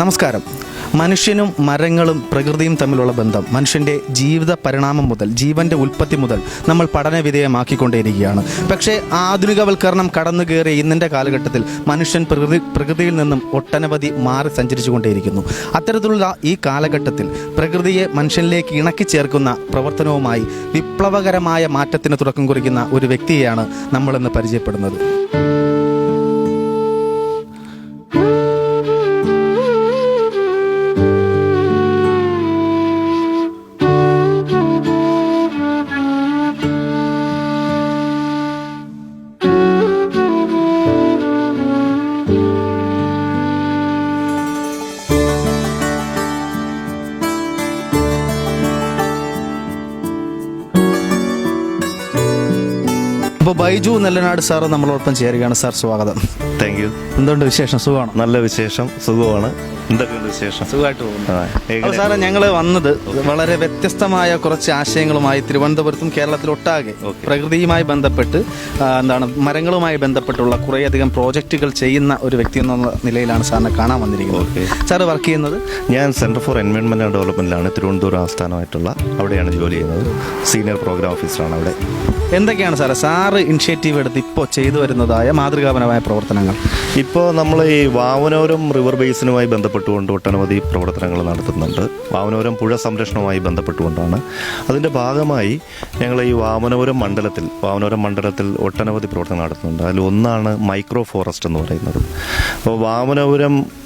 നമസ്കാരം. മനുഷ്യനും മരങ്ങളും പ്രകൃതിയും തമ്മിലുള്ള ബന്ധം മനുഷ്യന്റെ ജീവിത പരിണാമം മുതൽ ജീവന്റെ ഉൽപ്പത്തി മുതൽ നമ്മൾ പഠന വിധേയമാക്കിക്കൊണ്ടേയിരിക്കുകയാണ്. പക്ഷേ ആധുനികവൽക്കരണം കടന്നു കയറിയ ഇന്നിന്റെ കാലഘട്ടത്തിൽ മനുഷ്യൻ പ്രകൃതി പ്രകൃതിയിൽ നിന്നും ഒട്ടനവധി മാറി സഞ്ചരിച്ചു കൊണ്ടേയിരിക്കുന്നു അത്തരത്തിലുള്ള ഈ കാലഘട്ടത്തിൽ പ്രകൃതിയെ മനുഷ്യനിലേക്ക് ഇണക്കി ചേർക്കുന്ന പ്രവർത്തനവുമായി വിപ്ലവകരമായ മാറ്റത്തിന് തുടക്കം കുറിക്കുന്ന ഒരു വ്യക്തിയെയാണ് നമ്മളിന്ന് പരിചയപ്പെടുന്നത്. ബൈജു നെല്ലനാട് സാറ് നമ്മളോടൊപ്പം ചേരുകയാണ്. സാർ സ്വാഗതം. താങ്ക് യു എന്തുകൊണ്ട് വിശേഷം? സുഖമാണ്? നല്ല വിശേഷം സുഖമാണ്. എന്തൊക്കെയുണ്ട് വിശേഷം? സുഖമായിട്ട് പോകുന്നു. സാറേ ഞങ്ങൾ വന്നത് വളരെ വ്യത്യസ്തമായ കുറച്ച് ആശയങ്ങളുമായി തിരുവനന്തപുരത്തും കേരളത്തിലൊട്ടാകെ. പ്രകൃതിയുമായി ബന്ധപ്പെട്ട് എന്താണ് മരങ്ങളുമായി ബന്ധപ്പെട്ടുള്ള കുറേയധികം പ്രോജക്റ്റുകൾ ചെയ്യുന്ന ഒരു വ്യക്തി എന്ന നിലയിലാണ് സാറിനെ കാണാൻ വന്നിരിക്കുന്നത്. സാറ് വർക്ക് ചെയ്യുന്നത്? ഞാൻ സെന്റർ ഫോർ എൻവയോൺമെന്റ് ആൻഡ് ഡെവലപ്മെന്റിലാണ് തിരുവനന്തപുരം ആസ്ഥാനമായിട്ടുള്ള അവിടെയാണ് ജോലി ചെയ്യുന്നത്. സീനിയർ പ്രോഗ്രാം ഓഫീസറാണ് അവിടെ. എന്തൊക്കെയാണ് സാറേ സാറ് ഇനിഷ്യേറ്റീവ് എടുത്ത് ഇപ്പോൾ ചെയ്തു വരുന്നതായ മാതൃകാപരമായ പ്രവർത്തനങ്ങൾ? ഇപ്പോൾ നമ്മൾ ഈ വാവനോരം റിവർ ബേസിനുമായി ബന്ധപ്പെട്ടുകൊണ്ട് ഒട്ടനവധി പ്രവർത്തനങ്ങൾ നടത്തുന്നുണ്ട്. വാവനോരം പുഴ സംരക്ഷണവുമായി ബന്ധപ്പെട്ടുകൊണ്ടാണ്. അതിന്റെ ഭാഗമായി ഞങ്ങൾ ഈ വാവനോരം മണ്ഡലത്തിൽ വാവനോരം മണ്ഡലത്തിൽ ഒട്ടനവധി പ്രവർത്തനം നടത്തുന്നുണ്ട്. അതിൽ ഒന്നാണ് മൈക്രോ ഫോറസ്റ്റ് എന്ന് പറയുന്നത്. അപ്പോൾ വാമനപുരം ആ,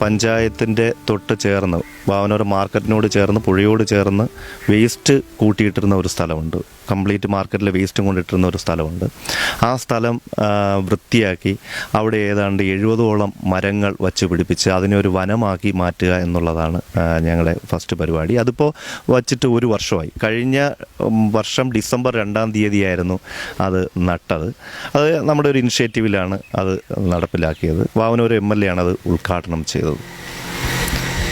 പഞ്ചായത്തിന്റെ തൊട്ട് ചേർന്ന് ഭാവനോര മാർക്കറ്റിനോട് ചേർന്ന് പുഴയോട് ചേർന്ന് വേസ്റ്റ് കൂട്ടിയിട്ടിരുന്ന ഒരു സ്ഥലമുണ്ട്. കംപ്ലീറ്റ് മാർക്കറ്റിലെ വേസ്റ്റും കൊണ്ടിട്ടിരുന്ന ഒരു സ്ഥലമുണ്ട്. ആ സ്ഥലം വൃത്തിയാക്കി അവിടെ ഏതാണ്ട് എഴുപതോളം മരങ്ങൾ വച്ച് പിടിപ്പിച്ച് അതിനെ ഒരു വനമാക്കി മാറ്റുക എന്നുള്ളതാണ് ഞങ്ങളുടെ ഫസ്റ്റ് പരിപാടി. അതിപ്പോൾ വച്ചിട്ട് ഒരു വർഷമായി. കഴിഞ്ഞ വർഷം ഡിസംബർ രണ്ടാം തീയതിയായിരുന്നു അത് നട്ടത്. അത് നമ്മുടെ ഒരു ഇനിഷ്യേറ്റീവിലാണ് അത് നടപ്പിലാക്കിയത്. വാവനൂർ എം എൽ എ ആണ് അത് ഉദ്ഘാടനം ചെയ്തത്.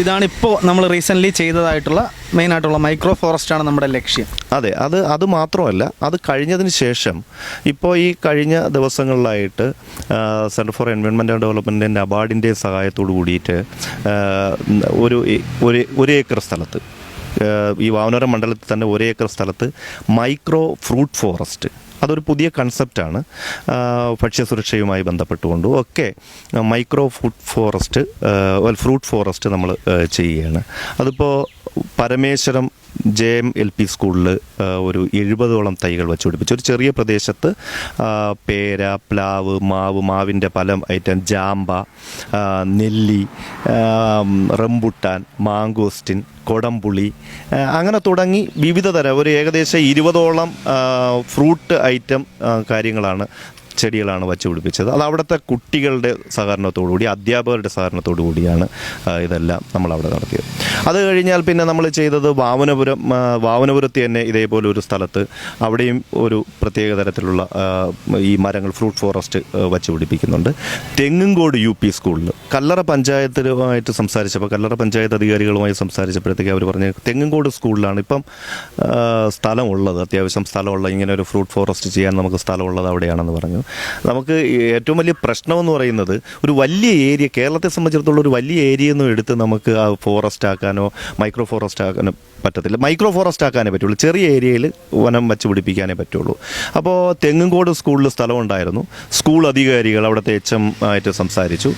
ഇതാണിപ്പോൾ നമ്മൾ റീസെന്റ്ലി ചെയ്തതായിട്ടുള്ള മെയിനായിട്ടുള്ള മൈക്രോ ഫോറസ്റ്റ് ആണ് നമ്മുടെ ലക്ഷ്യം. അതെ അത് അത് മാത്രമല്ല അത് കഴിഞ്ഞതിന് ശേഷം ഇപ്പോൾ ഈ കഴിഞ്ഞ ദിവസങ്ങളിലായിട്ട് സെന്റർ ഫോർ എൻവയോൺമെന്റ് ആൻഡ് ഡെവലപ്മെന്റിന്റെ അവാർഡിന്റെ സഹായത്തോടു കൂടിയിട്ട് ഒരു ഒരു ഒരു ഏക്കർ സ്ഥലത്ത് ഈ വാവനോരം മണ്ഡലത്തിൽ തന്നെ ഒരു ഏക്കർ സ്ഥലത്ത് മൈക്രോ ഫ്രൂട്ട് ഫോറസ്റ്റ് അതൊരു പുതിയ കൺസെപ്റ്റാണ് ഭക്ഷ്യസുരക്ഷയുമായി ബന്ധപ്പെട്ടുകൊണ്ടും ഒക്കെ micro food forest fruit forest നമ്മൾ ചെയ്യുകയാണ്. അതിപ്പോൾ Parameswaram J M L P സ്കൂളിൽ ഒരു എഴുപതോളം തൈകൾ വെച്ച് പിടിപ്പിച്ചു. ഒരു ചെറിയ പ്രദേശത്ത് പേര പ്ലാവ് മാവ് മാവിന്റെ പല ഐറ്റം ജാമ്പ നെല്ലി റംബുട്ടാൻ മാങ്കോസ്റ്റിൻ കൊടംപുളി അങ്ങനെ തുടങ്ങി വിവിധ തരം. ഒരു ഏകദേശം ഇരുപതോളം ഫ്രൂട്ട് ഐറ്റം കാര്യങ്ങളാണ് ചെടികളാണ് വച്ച് പിടിപ്പിച്ചത്. അത് അവിടുത്തെ കുട്ടികളുടെ സഹകരണത്തോടു കൂടി അധ്യാപകരുടെ സഹകരണത്തോടു കൂടിയാണ് ഇതെല്ലാം നമ്മൾ അവിടെ നടത്തിയത്. അത് കഴിഞ്ഞാൽ പിന്നെ നമ്മൾ ചെയ്തത് വാമനപുരം വാമനപുരത്ത് തന്നെ ഇതേപോലെ ഒരു സ്ഥലത്ത് അവിടെയും ഒരു പ്രത്യേക തരത്തിലുള്ള ഈ മരങ്ങൾ ഫ്രൂട്ട് ഫോറസ്റ്റ് വച്ച് പിടിപ്പിക്കുന്നുണ്ട്. തെങ്ങുംകോട് യു പി സ്കൂളിൽ കല്ലറ പഞ്ചായത്തിലുമായിട്ട് സംസാരിച്ചപ്പോൾ കല്ലറ പഞ്ചായത്ത് അധികാരികളുമായി സംസാരിച്ചപ്പോഴത്തേക്ക് അവർ പറഞ്ഞു തെങ്ങുംകോട് സ്കൂളിലാണ് ഇപ്പം സ്ഥലമുള്ളത് അത്യാവശ്യം സ്ഥലമുള്ള ഇങ്ങനെ ഒരു ഫ്രൂട്ട് ഫോറസ്റ്റ് ചെയ്യാൻ നമുക്ക് സ്ഥലമുള്ളത് അവിടെയാണെന്ന് പറഞ്ഞു. നമുക്ക് ഏറ്റവും വലിയ പ്രശ്നമെന്ന് പറയുന്നത് ഒരു വലിയ ഏരിയ കേരളത്തെ സംബന്ധിച്ചിടത്തോളം ഒരു വലിയ ഏരിയ ഒന്നും എടുത്ത് നമുക്ക് ആ ഫോറസ്റ്റ് ആക്കാനോ മൈക്രോ ഫോറസ്റ്റ് ആക്കാനോ പറ്റത്തില്ല. മൈക്രോ ഫോറസ്റ്റ് ആക്കാനേ പറ്റുള്ളൂ. ചെറിയ ഏരിയയിൽ വനം വച്ച് പിടിപ്പിക്കാനേ പറ്റുള്ളൂ. അപ്പോൾ തെങ്ങുംകോട് സ്കൂളിൽ സ്ഥലമുണ്ടായിരുന്നു. സ്കൂൾ അധികാരികൾ അവിടുത്തെ എച്ച് എം ആയിട്ട് സംസാരിച്ചു.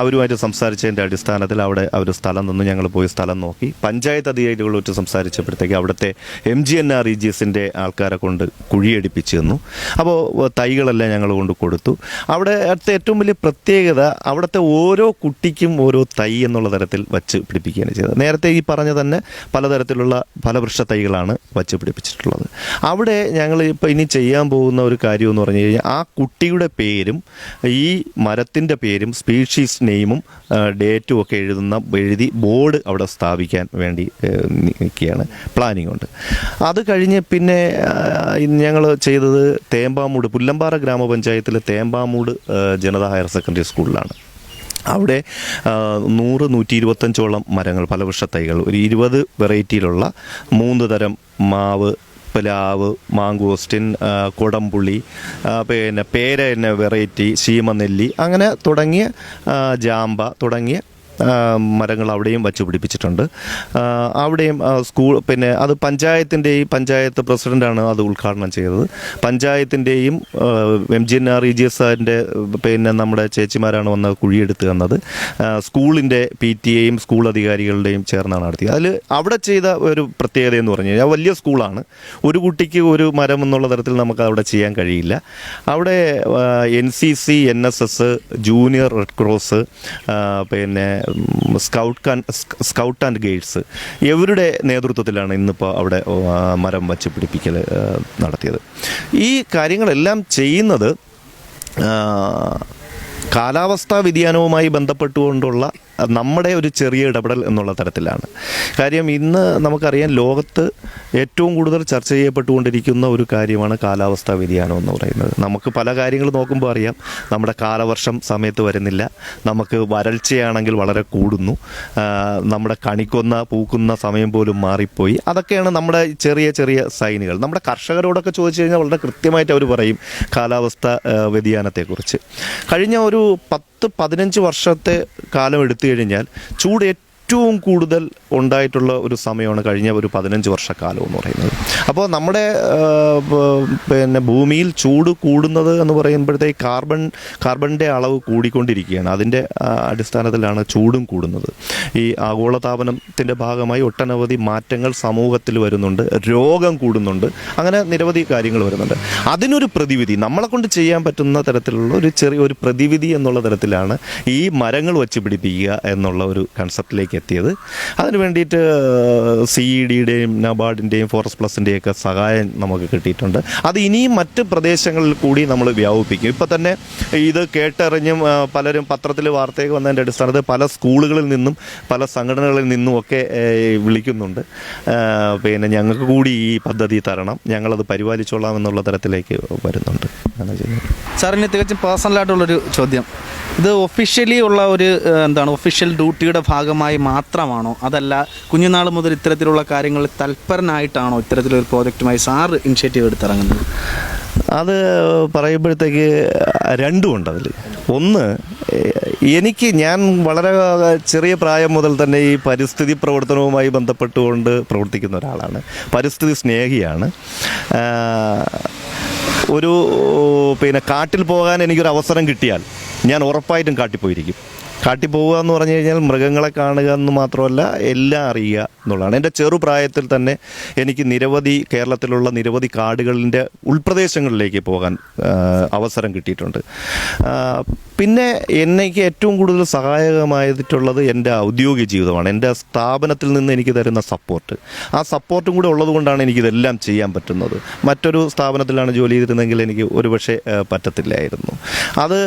അവരുമായിട്ട് സംസാരിച്ചതിന്റെ അടിസ്ഥാനത്തിൽ അവിടെ അവർ സ്ഥലം നിന്ന്. ഞങ്ങൾ പോയി സ്ഥലം നോക്കി. പഞ്ചായത്ത് അധികാരികളുമായിട്ട് സംസാരിച്ചപ്പോഴത്തേക്ക് അവിടുത്തെ M G N R E G എസിന്റെ ആൾക്കാരെ കൊണ്ട് കുഴിയടിപ്പിച്ചു തന്നു. അപ്പോൾ തൈകളെല്ലാം ഞങ്ങൾ കൊണ്ട് കൊടുത്തു. അവിടെ അടുത്ത ഏറ്റവും വലിയ പ്രത്യേകത അവിടുത്തെ ഓരോ കുട്ടിക്കും ഓരോ തൈ എന്നുള്ള തരത്തിൽ വച്ച് പിടിപ്പിക്കുകയാണ് ചെയ്തത്. നേരത്തെ ഈ പറഞ്ഞ തന്നെ പലതരത്തിലുള്ള ഫലവൃക്ഷ തൈകളാണ് വച്ച് പിടിപ്പിച്ചിട്ടുള്ളത് അവിടെ ഞങ്ങൾ ഇപ്പോൾ ഇനി ചെയ്യാൻ പോകുന്ന ഒരു കാര്യം എന്ന് പറഞ്ഞു കഴിഞ്ഞാൽ ആ കുട്ടിയുടെ പേരും ഈ മരത്തിന്റെ പേരും സ്പീഷീസ് നെയിമും ഡേറ്റും ഒക്കെ എഴുതുന്ന എഴുതി ബോർഡ് അവിടെ സ്ഥാപിക്കാൻ വേണ്ടി നിൽക്കുകയാണ് പ്ലാനിംഗ് ഉണ്ട്. അത് കഴിഞ്ഞ് പിന്നെ ഞങ്ങൾ ചെയ്തത് തേമ്പാമൂട് പുല്ലമ്പാറ ഗ്രാമപഞ്ചായത്തിലെ തേമ്പാമൂട് ജനത ഹയർ സെക്കൻഡറി സ്കൂളിലാണ്. അവിടെ നൂറ് നൂറ്റി ഇരുപത്തഞ്ചോളം മരങ്ങൾ ഫലവൃക്ഷ തൈകൾ ഒരു ഇരുപത് വെറൈറ്റിയിലുള്ള മൂന്ന് തരം മാവ് പ്ലാവ് മാങ്കോസ്റ്റിൻ ആ, പിന്നെ പേര എന്ന വെറൈറ്റി ശീമനെല്ലി അങ്ങനെ തുടങ്ങിയ ജാമ്പ തുടങ്ങിയ മരങ്ങൾ അവിടെയും വച്ച് പിടിപ്പിച്ചിട്ടുണ്ട്. അവിടെയും സ്കൂൾ പിന്നെ അത് പഞ്ചായത്തിന്റെയും പഞ്ചായത്ത് പ്രസിഡന്റാണ് അത് ഉദ്ഘാടനം ചെയ്തത്. പഞ്ചായത്തിന്റെയും M G N R E G S ആറിന്റെ പിന്നെ നമ്മുടെ ചേച്ചിമാരാണ് വന്ന് കുഴിയെടുത്ത് തന്നത്. സ്കൂളിന്റെ പി ടി എയും സ്കൂൾ അധികാരികളുടെയും ചേർന്നാണ് നടത്തിയത്. അതിൽ അവിടെ ചെയ്ത ഒരു പ്രത്യേകത എന്ന് പറഞ്ഞു കഴിഞ്ഞാൽ വലിയ സ്കൂളാണ്. ഒരു കുട്ടിക്ക് ഒരു മരം എന്നുള്ള തരത്തിൽ നമുക്ക് അവിടെ ചെയ്യാൻ കഴിയില്ല. അവിടെ N C C N S S junior red cross പിന്നെ സ്കൗട്ട് സ്കൗട്ട് ആൻഡ് ഗൈഡ്സ് എവരുടെ നേതൃത്വത്തിലാണ് ഇന്നിപ്പോൾ അവിടെ മരം വച്ച് പിടിപ്പിക്കൽ നടത്തിയത്? ഈ കാര്യങ്ങളെല്ലാം ചെയ്യുന്നത് കാലാവസ്ഥാ വ്യതിയാനവുമായി ബന്ധപ്പെട്ടുകൊണ്ടുള്ള നമ്മുടെ ഒരു ചെറിയ ഇടപെടൽ എന്നുള്ള തരത്തിലാണ്. കാര്യം ഇന്ന് നമുക്കറിയാം ലോകത്ത് ഏറ്റവും കൂടുതൽ ചർച്ച ചെയ്യപ്പെട്ടുകൊണ്ടിരിക്കുന്ന ഒരു കാര്യമാണ് കാലാവസ്ഥാ വ്യതിയാനം എന്ന് പറയുന്നത്. നമുക്ക് പല കാര്യങ്ങൾ നോക്കുമ്പോൾ അറിയാം. നമ്മുടെ കാലവർഷം സമയത്ത് വരുന്നില്ല. നമുക്ക് വരൾച്ചയാണെങ്കിൽ വളരെ കൂടുന്നു. നമ്മുടെ കണിക്കൊന്ന പൂക്കുന്ന സമയം പോലും മാറിപ്പോയി. അതൊക്കെയാണ് നമ്മുടെ ചെറിയ ചെറിയ സൈനുകൾ. നമ്മുടെ കർഷകരോടൊക്കെ ചോദിച്ചു കഴിഞ്ഞാൽ വളരെ കൃത്യമായിട്ട് അവർ പറയും കാലാവസ്ഥ വ്യതിയാനത്തെക്കുറിച്ച്. കഴിഞ്ഞ ഒരു പത്ത് പതിനഞ്ച് വർഷത്തെ കാലം എടുത്തു കഴിഞ്ഞാൽ ചൂട് കൂടുതൽ ഉണ്ടായിട്ടുള്ള ഒരു സമയമാണ് കഴിഞ്ഞ ഒരു പതിനഞ്ച് വർഷക്കാലം എന്ന് പറയുന്നത്. അപ്പോൾ നമ്മുടെ പിന്നെ ഭൂമിയിൽ ചൂട് കൂടുന്നത് എന്ന് പറയുമ്പോഴത്തേക്ക് കാർബൺ കാർബണിന്റെ അളവ് കൂടിക്കൊണ്ടിരിക്കുകയാണ്. അതിന്റെ അടിസ്ഥാനത്തിലാണ് ചൂടും കൂടുന്നത്. ഈ ആഗോളതാപനത്തിന്റെ ഭാഗമായി ഒട്ടനവധി മാറ്റങ്ങൾ സമൂഹത്തിൽ വരുന്നുണ്ട്. രോഗം കൂടുന്നുണ്ട്. അങ്ങനെ നിരവധി കാര്യങ്ങൾ വരുന്നുണ്ട്. അതിനൊരു പ്രതിവിധി നമ്മളെ കൊണ്ട് ചെയ്യാൻ പറ്റുന്ന തരത്തിലുള്ള ഒരു ചെറിയ ഒരു പ്രതിവിധി എന്നുള്ള തരത്തിലാണ് ഈ മരങ്ങൾ വച്ച് പിടിപ്പിക്കുക എന്നുള്ള ഒരു കൺസെപ്റ്റിലേക്ക് എത്തിയത്. അതിന് വേണ്ടിയിട്ട് സി ഇ ഡിയുടെയും നബാർഡിന്റെയും ഫോറസ്റ്റ് പ്ലസിന്റെയും ഒക്കെ സഹായം നമുക്ക് കിട്ടിയിട്ടുണ്ട്. അത് ഇനിയും മറ്റ് പ്രദേശങ്ങളിൽ കൂടി നമ്മൾ വ്യാപിപ്പിക്കും. ഇപ്പം തന്നെ ഇത് കേട്ടറിഞ്ഞും പലരും പത്രത്തിൽ വാർത്തയൊക്കെ വന്നതിന്റെ അടിസ്ഥാനത്തിൽ പല സ്കൂളുകളിൽ നിന്നും പല സംഘടനകളിൽ നിന്നും ഒക്കെ വിളിക്കുന്നുണ്ട്. പിന്നെ ഞങ്ങൾക്ക് കൂടി ഈ പദ്ധതി തരണം. ഞങ്ങളത് പരിപാലിച്ചോളാം എന്നുള്ള തരത്തിലേക്ക് വരുന്നുണ്ട്. സാറിന് തികച്ചും പേഴ്സണലായിട്ടുള്ളൊരു ചോദ്യം. ഇത് ഒഫീഷ്യലി ഉള്ള ഒരു എന്താണ് ഒഫീഷ്യൽ ഡ്യൂട്ടിയുടെ ഭാഗമായി മാത്രമാണോ? അതല്ല കുഞ്ഞുനാൾ മുതൽ ഇത്തരത്തിലുള്ള കാര്യങ്ങളിൽ തൽപരനായിട്ടാണോ ഇത്തരത്തിലൊരു പ്രോജക്റ്റുമായി സാർ ഇനിഷ്യേറ്റീവ് എടുത്തിറങ്ങുന്നത്? അത് പറയുമ്പോഴത്തേക്ക് രണ്ടുമുണ്ട് അതിൽ ഒന്ന് എനിക്ക് ഞാൻ വളരെ ചെറിയ പ്രായം മുതൽ തന്നെ ഈ പരിസ്ഥിതി പ്രവർത്തനവുമായി ബന്ധപ്പെട്ടുകൊണ്ട് പ്രവർത്തിക്കുന്ന ഒരാളാണ്. പരിസ്ഥിതി സ്നേഹിയാണ്. ഒരു പിന്നെ കാട്ടിൽ പോകാൻ എനിക്കൊരു അവസരം കിട്ടിയാൽ ഞാൻ ഉറപ്പായിട്ടും കാട്ടിൽ പോയിരിക്കും കാട്ടിൽ പോവുക എന്ന് പറഞ്ഞു കഴിഞ്ഞാൽ മൃഗങ്ങളെ കാണുക എന്ന് മാത്രമല്ല എല്ലാം അറിയുക എന്നുള്ളതാണ്. എന്റെ ചെറുപ്രായത്തിൽ തന്നെ എനിക്ക് നിരവധി കേരളത്തിലുള്ള നിരവധി കാടുകളിന്റെ ഉൾപ്രദേശങ്ങളിലേക്ക് പോകാൻ അവസരം കിട്ടിയിട്ടുണ്ട്. പിന്നെ എനിക്ക് ഏറ്റവും കൂടുതൽ സഹായകമായിട്ടുള്ളത് എന്റെ ഔദ്യോഗിക ജീവിതമാണ്. എന്റെ സ്ഥാപനത്തിൽ നിന്ന് എനിക്ക് തരുന്ന സപ്പോർട്ട് ആ സപ്പോർട്ടും കൂടെ ഉള്ളതുകൊണ്ടാണ് എനിക്കിതെല്ലാം ചെയ്യാൻ പറ്റുന്നത്. മറ്റൊരു സ്ഥാപനത്തിലാണ് ജോലി ചെയ്തിരുന്നെങ്കിൽ എനിക്ക് ഒരുപക്ഷെ പറ്റത്തില്ലായിരുന്നു. അത്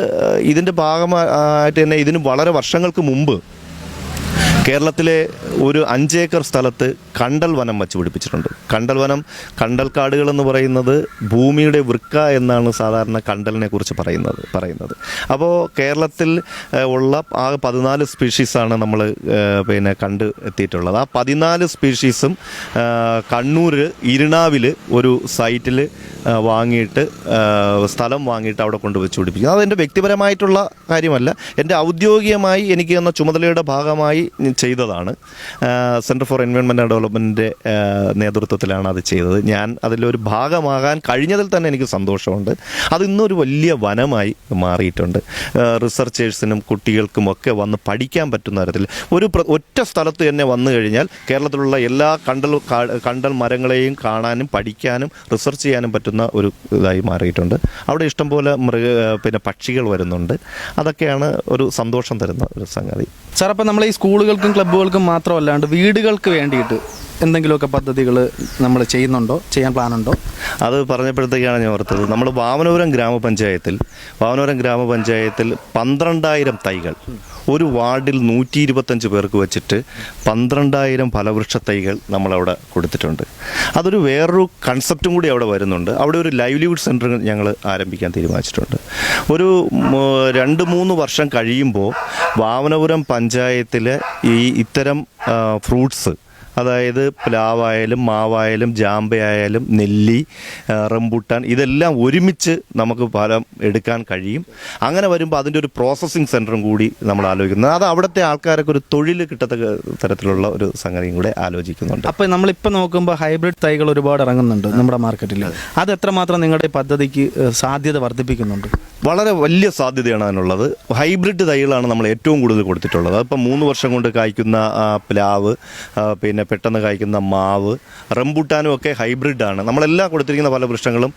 ഇതിന്റെ ഭാഗമായിട്ട് തന്നെ ഇതിന് വളരെ വർഷങ്ങൾക്ക് മുമ്പ് കേരളത്തിലെ ഒരു അഞ്ചേക്കർ സ്ഥലത്ത് കണ്ടൽ വനം വച്ച് പിടിപ്പിച്ചിട്ടുണ്ട്. കണ്ടൽ വനം കണ്ടൽ കാടുകൾ എന്ന് പറയുന്നത് ഭൂമിയുടെ വൃക്ക എന്നാണ് സാധാരണ കണ്ടലിനെ കുറിച്ച് പറയുന്നത് പറയുന്നത്. അപ്പോൾ കേരളത്തിൽ ഉള്ള ആ പതിനാല് സ്പീഷീസാണ് നമ്മൾ പിന്നെ കണ്ട് എത്തിയിട്ടുള്ളത്. ആ പതിനാല് സ്പീഷീസും കണ്ണൂർ ഇരുണാവിൽ ഒരു സൈറ്റിൽ വാങ്ങിയിട്ട് സ്ഥലം വാങ്ങിയിട്ട് അവിടെ കൊണ്ട് വെച്ച് പിടിപ്പിക്കും അതെന്റെ വ്യക്തിപരമായിട്ടുള്ള കാര്യമല്ല. എന്റെ ഔദ്യോഗികമായി എനിക്ക് തന്ന ചുമതലയുടെ ഭാഗമായി ചെയ്തതാണ്. സെന്റർ ഫോർ എൻവയോൺമെന്റ് ആൻഡ് ഡെവലപ്മെന്റിന്റെ നേതൃത്വത്തിലാണ് അത് ചെയ്തത്. ഞാൻ അതിലൊരു ഭാഗമാകാൻ കഴിഞ്ഞതിൽ തന്നെ എനിക്ക് സന്തോഷമുണ്ട്. അത് ഇന്നൊരു വലിയ വനമായി മാറിയിട്ടുണ്ട്. റിസർച്ചേഴ്സിനും കുട്ടികൾക്കും ഒക്കെ വന്ന് പഠിക്കാൻ പറ്റുന്ന തരത്തിൽ. ഒരു ഒറ്റ സ്ഥലത്ത് തന്നെ വന്നു കഴിഞ്ഞാൽ കേരളത്തിലുള്ള എല്ലാ കണ്ടൽ കണ്ടൽ മരങ്ങളെയും കാണാനും പഠിക്കാനും റിസർച്ച് ചെയ്യാനും പറ്റുന്ന ഒരു ഇതായി മാറിയിട്ടുണ്ട്. അവിടെ ഇഷ്ടംപോലെ മൃഗ പിന്നെ പക്ഷികൾ വരുന്നുണ്ട്. അതൊക്കെയാണ് ഒരു സന്തോഷം തരുന്ന ഒരു സംഗതി. സാർ അപ്പം നമ്മൾ ഈ സ്കൂളുകൾക്കും ക്ലബ്ബുകൾക്കും മാത്രമല്ലാണ്ട് വീടുകൾക്ക് വേണ്ടിയിട്ട് എന്തെങ്കിലുമൊക്കെ പദ്ധതികൾ നമ്മൾ ചെയ്യുന്നുണ്ടോ? ചെയ്യാൻ പ്ലാനുണ്ടോ? അത് പറഞ്ഞപ്പോഴത്തേക്കാണ് ഞാൻ ഓർത്തത്. നമ്മൾ വാമനപുരം ഗ്രാമപഞ്ചായത്തിൽ വാമനപുരം ഗ്രാമപഞ്ചായത്തിൽ പന്ത്രണ്ടായിരം തൈകൾ ഒരു വാർഡിൽ നൂറ്റി ഇരുപത്തഞ്ച് പേർക്ക് വെച്ചിട്ട് പന്ത്രണ്ടായിരം ഫലവൃക്ഷ തൈകൾ നമ്മളവിടെ കൊടുത്തിട്ടുണ്ട്. അതൊരു വേറൊരു കൺസെപ്റ്റും കൂടി അവിടെ വരുന്നുണ്ട്. അവിടെ ഒരു ലൈവ്ലിഹുഡ് സെന്റർ ഞങ്ങൾ ആരംഭിക്കാൻ തീരുമാനിച്ചിട്ടുണ്ട്. ഒരു രണ്ട് മൂന്ന് വർഷം കഴിയുമ്പോൾ വാമനപുരം പഞ്ചായത്തിലെ ഈ ഇത്തരം ഫ്രൂട്ട്സ് അതായത് പ്ലാവായാലും മാവായാലും ജാമ്പയായാലും നെല്ലി റംബുട്ടാൻ ഇതെല്ലാം ഒരുമിച്ച് നമുക്ക് ഫലം എടുക്കാൻ കഴിയും. അങ്ങനെ വരുമ്പോൾ അതിന്റെ ഒരു പ്രോസസ്സിങ് സെന്ററും കൂടി നമ്മൾ ആലോചിക്കുന്നത് അത് അവിടുത്തെ ആൾക്കാരൊക്കെ ഒരു തൊഴിൽ കിട്ടത്തക്ക തരത്തിലുള്ള ഒരു സംഗതിയും കൂടെ ആലോചിക്കുന്നുണ്ട്. അപ്പോൾ നമ്മളിപ്പോൾ നോക്കുമ്പോൾ ഹൈബ്രിഡ് തൈകൾ ഒരുപാട് ഇറങ്ങുന്നുണ്ട് നമ്മുടെ മാർക്കറ്റിൽ അത്. എത്രമാത്രം നിങ്ങളുടെ പദ്ധതിക്ക് സാധ്യത വർദ്ധിപ്പിക്കുന്നുണ്ട്? വളരെ വലിയ സാധ്യതയാണ് അതിനുള്ളത്. ഹൈബ്രിഡ് തൈകളാണ് നമ്മൾ ഏറ്റവും കൂടുതൽ കൊടുത്തിട്ടുള്ളത്. അതിപ്പോൾ മൂന്ന് വർഷം കൊണ്ട് കായ്ക്കുന്ന പ്ലാവ് ആ, പിന്നെ പെട്ടെന്ന് കായ്ക്കുന്ന മാവ് റംബൂട്ടാനും ഒക്കെ ഹൈബ്രിഡാണ് നമ്മളെല്ലാം കൊടുത്തിരിക്കുന്ന പല വൃക്ഷങ്ങളും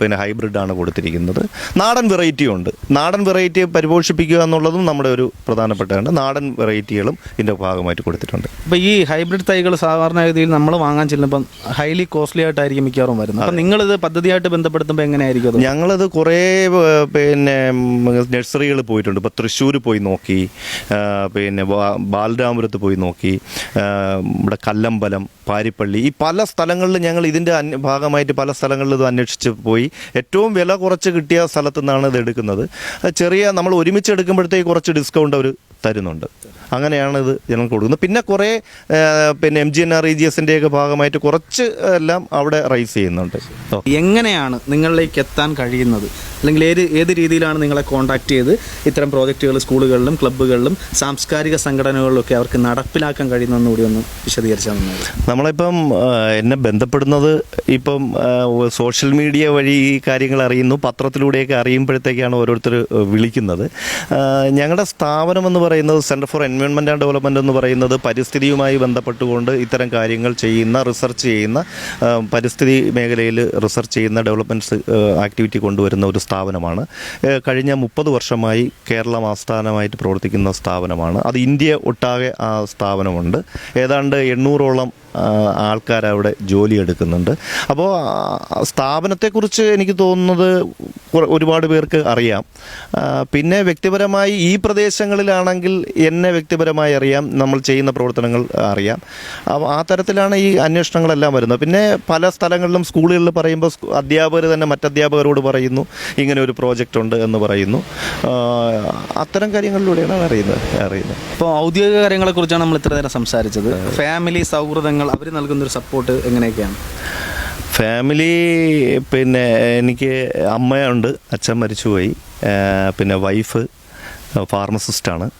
പിന്നെ ഹൈബ്രിഡാണ് കൊടുത്തിരിക്കുന്നത്. നാടൻ വെറൈറ്റിയും ഉണ്ട്. നാടൻ വെറൈറ്റി പരിപോഷിപ്പിക്കുക എന്നുള്ളതും നമ്മുടെ ഒരു പ്രധാനപ്പെട്ടതാണ്. നാടൻ വെറൈറ്റികളും ഇതിന്റെ ഭാഗമായിട്ട് കൊടുത്തിട്ടുണ്ട്. അപ്പോൾ ഈ ഹൈബ്രിഡ് തൈകൾ സാധാരണഗതിയിൽ നമ്മൾ വാങ്ങാൻ ചെല്ലുമ്പോൾ ഹൈലി കോസ്റ്റ്ലി ആയിട്ടായിരിക്കും മിക്കവാറും വരുന്നത്. അപ്പം നിങ്ങളിത് പദ്ധതിയായിട്ട് ബന്ധപ്പെടുത്തുമ്പോൾ എങ്ങനെയായിരിക്കും ഞങ്ങളത് കുറേ പിന്നെ നഴ്സറികൾ പോയിട്ടുണ്ട്. ഇപ്പോൾ തൃശ്ശൂർ പോയി നോക്കി പിന്നെ ബാലരാമപുരത്ത് പോയി നോക്കി ഇവിടെ കല്ലമ്പലം പാരിപ്പള്ളി ഈ പല സ്ഥലങ്ങളിൽ ഞങ്ങൾ ഇതിന്റെ ഭാഗമായിട്ട് പല സ്ഥലങ്ങളിലും ഇത് അന്വേഷിച്ച് പോയി. ഏറ്റവും വില കുറച്ച് കിട്ടിയ സ്ഥലത്തു നിന്നാണ് ഇത് എടുക്കുന്നത്. ചെറിയ നമ്മൾ ഒരുമിച്ച് എടുക്കുമ്പോഴത്തേക്ക് കുറച്ച് ഡിസ്കൗണ്ട് അവർ തരുന്നുണ്ട്. അങ്ങനെയാണ് ഇത് ജനങ്ങൾക്ക് കൊടുക്കുന്നത്. പിന്നെ കുറേ പിന്നെ M G N R E G എസിന്റെയൊക്കെ ഭാഗമായിട്ട് കുറച്ച് എല്ലാം അവിടെ റൈസ് ചെയ്യുന്നുണ്ട്. എങ്ങനെയാണ് നിങ്ങളിലേക്ക് എത്താൻ കഴിയുന്നത്? അല്ലെങ്കിൽ ഏത് ഏത് രീതിയിലാണ് നിങ്ങളെ കോൺടാക്ട് ചെയ്ത് ഇത്തരം പ്രോജക്റ്റുകൾ സ്കൂളുകളിലും ക്ലബ്ബുകളിലും സാംസ്കാരിക സംഘടനകളിലും ഒക്കെ അവർക്ക് നടപ്പിലാക്കാൻ കഴിയുന്നതെന്ന് കൂടി ഒന്ന് വിശദീകരിച്ചാൽ നന്നായിരുന്നു. നമ്മളിപ്പം എന്നെ ബന്ധപ്പെടുന്നത് ഇപ്പം സോഷ്യൽ മീഡിയ വഴി ഈ കാര്യങ്ങൾ അറിയുന്നു. പത്രത്തിലൂടെയൊക്കെ അറിയുമ്പോഴത്തേക്കാണ് ഓരോരുത്തർ വിളിക്കുന്നത്. ഞങ്ങളുടെ സ്ഥാപനം എന്ന് പറയുന്നത് centre for environment and development എന്ന് പറയുന്നത് പരിസ്ഥിതിയുമായി ബന്ധപ്പെട്ടുകൊണ്ട് ഇത്തരം കാര്യങ്ങൾ ചെയ്യുന്ന റിസർച്ച് ചെയ്യുന്ന പരിസ്ഥിതി മേഖലയിൽ റിസർച്ച് ചെയ്യുന്ന ഡെവലപ്മെന്റ്സ് ആക്ടിവിറ്റി കൊണ്ടുവരുന്ന ഒരു സ്ഥാപനമാണ്. കഴിഞ്ഞ മുപ്പത് വർഷമായി കേരളം ആസ്ഥാനമായിട്ട് പ്രവർത്തിക്കുന്ന സ്ഥാപനമാണ്. അത് ഇന്ത്യ ഒട്ടാകെ ആ സ്ഥാപനമുണ്ട്. ഏതാണ്ട് എണ്ണൂറോളം ആൾക്കാർ അവിടെ ജോലി എടുക്കുന്നുണ്ട് അപ്പോൾ സ്ഥാപനത്തെക്കുറിച്ച് എനിക്ക് തോന്നുന്നത് ഒരുപാട് പേർക്ക് അറിയാം. പിന്നെ വ്യക്തിപരമായി ഈ പ്രദേശങ്ങളിലാണെങ്കിൽ എന്നെ വ്യക്തിപരമായി അറിയാം നമ്മൾ ചെയ്യുന്ന പ്രവർത്തനങ്ങൾ അറിയാം. അപ്പോൾ ആ തരത്തിലാണ് ഈ അന്വേഷണങ്ങളെല്ലാം വരുന്നത്. പിന്നെ പല സ്ഥലങ്ങളിലും സ്കൂളുകളിൽ പറയുമ്പോൾ അധ്യാപകർ തന്നെ മറ്റധ്യാപകരോട് പറയുന്നു ഇങ്ങനെ ഒരു പ്രോജക്റ്റ് ഉണ്ട് എന്ന് പറയുന്നു. അത്തരം കാര്യങ്ങളിലൂടെയാണ് അറിയുന്നത് അറിയുന്നത്. ഇപ്പോൾ ഔദ്യോഗിക കാര്യങ്ങളെക്കുറിച്ചാണ് നമ്മൾ ഇത്ര നേരം സംസാരിച്ചത്. ഫാമിലി സൗഹൃദങ്ങൾ അവർ നൽകുന്ന ഒരു സപ്പോർട്ട് എങ്ങനെയൊക്കെയാണ്? ഫാമിലി പിന്നെ എനിക്ക് അമ്മയുണ്ട് അച്ഛൻ മരിച്ചുപോയി. പിന്നെ വൈഫ് ഫാർമസിസ്റ്റാണ്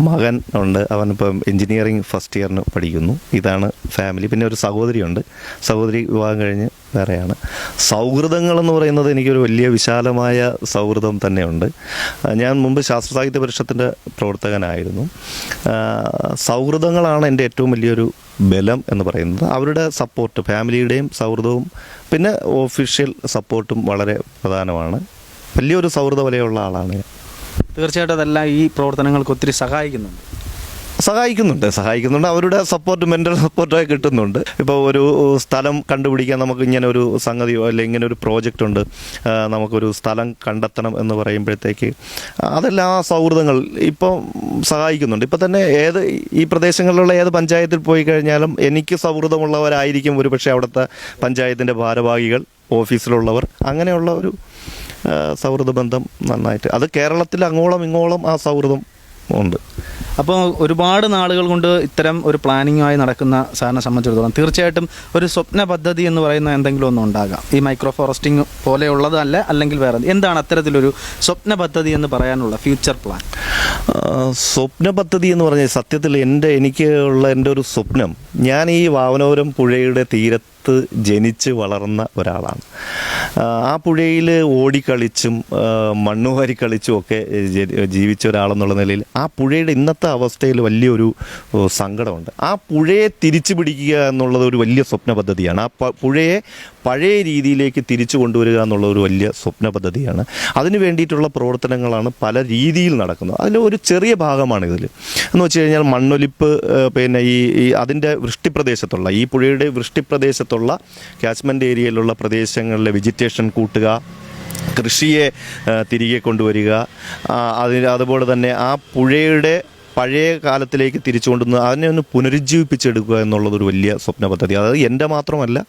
മകൻ ഉണ്ട് അവനിപ്പം എൻജിനീയറിങ് ഫസ്റ്റ് ഇയറിന് പഠിക്കുന്നു. ഇതാണ് ഫാമിലി പിന്നെ ഒരു സഹോദരിയുണ്ട്. സഹോദരി വിവാഹം കഴിഞ്ഞ് വേറെയാണ്. സൗഹൃദങ്ങളെന്ന് പറയുന്നത് എനിക്കൊരു വലിയ വിശാലമായ സൗഹൃദം തന്നെയുണ്ട്. ഞാൻ മുമ്പ് ശാസ്ത്ര സാഹിത്യ പരിഷത്തിന്റെ പ്രവർത്തകനായിരുന്നു. സൗഹൃദങ്ങളാണ് എന്റെ ഏറ്റവും വലിയൊരു ബലം എന്ന് പറയുന്നത് അവരുടെ സപ്പോർട്ട് ഫാമിലിയുടെയും സൗഹൃദവും പിന്നെ ഓഫീഷ്യൽ സപ്പോർട്ടും വളരെ പ്രധാനമാണ്. വലിയൊരു സൗഹൃദ വലയുള്ള ആളാണ് തീർച്ചയായിട്ടും അതെല്ലാം ഈ പ്രവർത്തനങ്ങൾക്ക് ഒത്തിരി സഹായിക്കുന്നുണ്ട്. സഹായിക്കുന്നുണ്ട്. സഹായിക്കുന്നുണ്ട്. അവരുടെ സപ്പോർട്ട് മെന്റൽ സപ്പോർട്ടൊക്കെ കിട്ടുന്നുണ്ട്. ഇപ്പോൾ ഒരു സ്ഥലം കണ്ടുപിടിക്കാൻ നമുക്ക് ഇങ്ങനെ ഒരു സംഗതിയോ അല്ലെങ്കിൽ ഇങ്ങനെ ഒരു പ്രോജക്റ്റ് ഉണ്ട്. നമുക്കൊരു സ്ഥലം കണ്ടെത്തണം എന്ന് പറയുമ്പോഴത്തേക്ക് അതെല്ലാം സൗഹൃദങ്ങൾ ഇപ്പോൾ സഹായിക്കുന്നുണ്ട്. ഇപ്പോൾ തന്നെ ഏത് ഈ പ്രദേശങ്ങളിലുള്ള ഏത് പഞ്ചായത്തിൽ പോയി കഴിഞ്ഞാലും എനിക്ക് സൗഹൃദമുള്ളവരായിരിക്കും ഒരു പക്ഷേ അവിടുത്തെ പഞ്ചായത്തിന്റെ ഭാരവാഹികൾ ഓഫീസിലുള്ളവർ. അങ്ങനെയുള്ള ഒരു സൗഹൃദ ബന്ധം നന്നായിട്ട്. അത് കേരളത്തിൽ അങ്ങോളം ഇങ്ങോളം ആ സൗഹൃദം ഉണ്ട്. അപ്പോൾ ഒരുപാട് നാളുകൾ കൊണ്ട് ഇത്തരം ഒരു പ്ലാനിങ്ങുമായി നടക്കുന്ന സാറിനെ സംബന്ധിച്ചിടത്തോളം തീർച്ചയായിട്ടും ഒരു സ്വപ്ന പദ്ധതി എന്ന് പറയുന്ന എന്തെങ്കിലും ഒന്നും ഉണ്ടാകാം. ഈ മൈക്രോ ഫോറസ്റ്റിംഗ് പോലെയുള്ളതല്ല അല്ലെങ്കിൽ വേറെ എന്താണ് അത്തരത്തിലൊരു സ്വപ്ന പദ്ധതി എന്ന് പറയാനുള്ള ഫ്യൂച്ചർ പ്ലാൻ സ്വപ്ന പദ്ധതി എന്ന് പറഞ്ഞാൽ സത്യത്തിൽ എന്റെ എനിക്ക് ഉള്ള എന്റെ ഒരു സ്വപ്നം ഞാൻ ഈ വാവനോരം പുഴയുടെ തീരത്ത് ജനിച്ച് വളർന്ന ഒരാളാണ്. ആ, പുഴയിൽ ഓടിക്കളിച്ചും മണ്ണുവാരി കളിച്ചും ഒക്കെ ജീവിച്ച ഒരാളെന്നുള്ള നിലയിൽ ആ പുഴയുടെ ഇന്നത്തെ അവസ്ഥയിൽ വലിയൊരു സങ്കടമുണ്ട്. ആ പുഴയെ തിരിച്ചു പിടിക്കുക എന്നുള്ളത് ഒരു വലിയ സ്വപ്ന പദ്ധതിയാണ്. ആ പുഴയെ പഴയ രീതിയിലേക്ക് തിരിച്ചു കൊണ്ടുവരിക എന്നുള്ള ഒരു വലിയ സ്വപ്ന പദ്ധതിയാണ്. അതിന് വേണ്ടിയിട്ടുള്ള പ്രവർത്തനങ്ങളാണ് പല രീതിയിൽ നടക്കുന്നത്. അതിൽ ഒരു ചെറിയ ഭാഗമാണ് ഇതിൽ. എന്ന് വെച്ച് കഴിഞ്ഞാൽ മണ്ണൊലിപ്പ് പിന്നെ ഈ അതിന്റെ വൃഷ്ടിപ്രദേശത്തുള്ള ഈ പുഴയുടെ വൃഷ്ടിപ്രദേശത്തുള്ള കാച്ച്മെന്റ് ഏരിയയിലുള്ള പ്രദേശങ്ങളിലെ വെജിറ്റേഷൻ കൂട്ടുക കൃഷിയെ തിരികെ കൊണ്ടുവരിക അതിന് അതുപോലെ തന്നെ ആ പുഴയുടെ പഴയ കാലത്തിലേക്ക് തിരിച്ചു കൊണ്ടുവന്ന് അതിനെ ഒന്ന് പുനരുജ്ജീവിപ്പിച്ചെടുക്കുക എന്നുള്ളതൊരു വലിയ സ്വപ്ന പദ്ധതി. അതായത് എന്റെ മാത്രമല്ല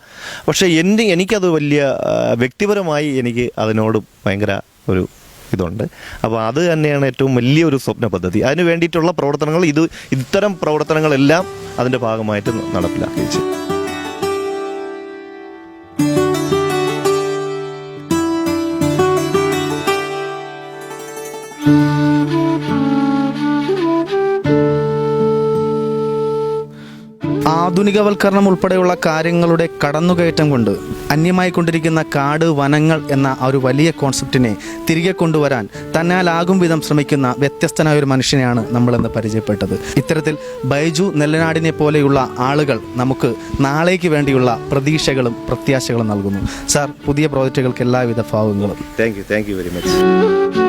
പക്ഷേ എന്റെ എനിക്കത് വലിയ വ്യക്തിപരമായി എനിക്ക് അതിനോട് ഭയങ്കര ഒരു ഇതുണ്ട്. അപ്പോൾ അത് തന്നെയാണ് ഏറ്റവും വലിയൊരു സ്വപ്ന പദ്ധതി. അതിന് വേണ്ടിയിട്ടുള്ള പ്രവർത്തനങ്ങൾ ഇത് ഇത്തരം പ്രവർത്തനങ്ങളെല്ലാം അതിന്റെ ഭാഗമായിട്ട് നടപ്പിലാക്കി ആധുനികവൽക്കരണം ഉൾപ്പെടെയുള്ള കാര്യങ്ങളുടെ കടന്നുകയറ്റം കൊണ്ട് അന്യമായി കൊണ്ടിരിക്കുന്ന കാട് വനങ്ങൾ എന്ന ഒരു വലിയ കോൺസെപ്റ്റിനെ തിരികെ കൊണ്ടുവരാൻ തന്നാലാകും വിധം ശ്രമിക്കുന്ന വ്യത്യസ്തനായ ഒരു മനുഷ്യനെയാണ് നമ്മളിന്ന് പരിചയപ്പെട്ടത്. ഇത്തരത്തിൽ ബൈജു നെല്ലനാടിനെ പോലെയുള്ള ആളുകൾ നമുക്ക് നാളേക്ക് വേണ്ടിയുള്ള പ്രതീക്ഷകളും പ്രത്യാശകളും നൽകുന്നു. സാർ പുതിയ പ്രോജക്റ്റുകൾക്ക് എല്ലാവിധ ഭാവങ്ങളും. Thank you thank you very much